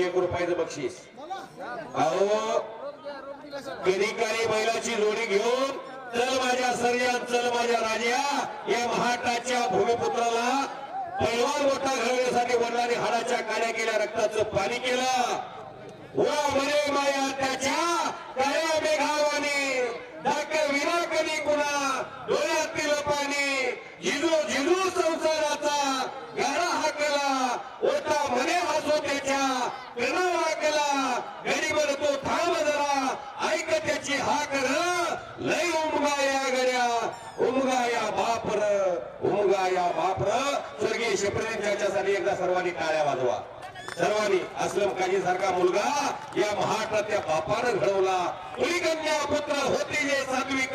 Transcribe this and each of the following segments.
एक रुपयाचं बक्षीस. अहो कधी काही बैलाची जोडी घेऊन चल माझ्या सर्या चल माझ्या राजा या महाटाच्या भूमिपुत्राला पैलवान मोठा घडवण्यासाठी वडिलांनी हाडाच्या काड्या केल्या रक्ताचं पाणी केलं. वा मरे माया त्याच्या काळ्या मेघावाने डाक विना कधी कुणा डोळ्यातील पाणी. झिजू झिजू संसार उमगा या बापर स्वर्गीय शेप्रेम त्याच्यासाठी एकदा सर्वांनी टाळ्या वाजवा. सर्वांनी असलम काजी सारखा मुलगा या महाराष्ट्रातल्या बापानं घडवला. मुली पुत्र होते जे सात्विक.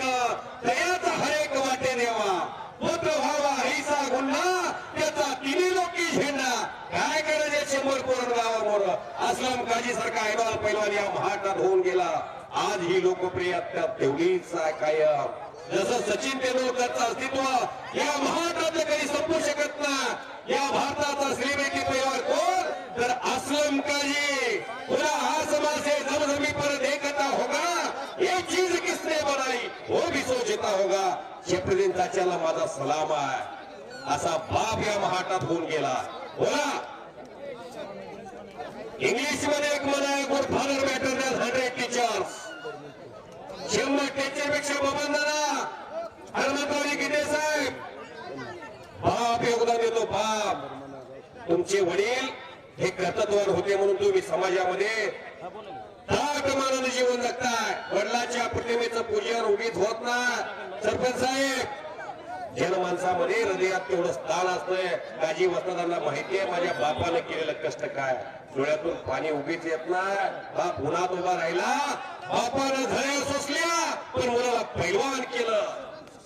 दयाचा हरेक वाटे देवा. पुत्र व्हावा हिसा गुन्हा त्याचा तिन्ही लोकी झेंडा. काय करायचे शंभर कोरण गावामोर? असलम काजी सारखा ऐबाल पैलवान या महाराष्ट्रात होऊन गेला. आज ही लोकप्रियता तेवढीच आहे कायम. जसं सचिन तेंडुलकरचं अस्तित्व या महाराष्ट्रात काही संपू शकत नाही या भारताचा सेलिब्रिटी पैलवान कोण तर का काजी पूरा आसमां से जमजमी पर देखता होगा. ये चीज किसने बनाई? वो भी सोचता होगा. शेप्रदीन चाच्याला माझा सलाम आहे. असा बाप या महाटात होऊन गेला. बोला. इंग्लिशमध्ये एक मला एक good father matter than hundred teachers शंभर टीचरपेक्षा बबन दादा. हनुमंतरावजी गिटे साहेब? बाप योगदान देतो बाप. तुमचे वडील हे कर्तृत्वान होते म्हणून तुम्ही समाजामध्ये जीवन जगताय. वडिलाच्या प्रतिमेचं पूजन उभीत होत नाही. सरपंच साहेब जनमानसामध्ये हृदयात तेवढं स्थान असतंय. काजी वस्तादांना माहितीये माझ्या बापाने केलेलं कष्ट काय? डोळ्यातून पाणी उभीच येत नाही. बाप उन्हात उभा राहिला बापानं झळ्या सोसल्या पण मुलाला पैलवान केलं.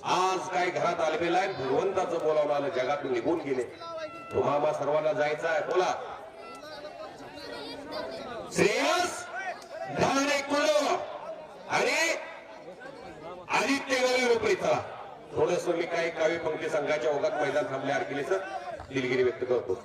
आज काय घरात आलेलं आहे भगवंताचं बोलावलं आलं जगातून निघून गेले. तुम्हाला सर्वांना जायचं आहे. बोला. श्रेयस धावणे कुलो आणि आदित्य गावी रोपरी थोडस मी काही काव्य पंक्ती संघाच्या ओघात मैदान थांबल्या आरकिले सर दिलगिरी व्यक्त करतो.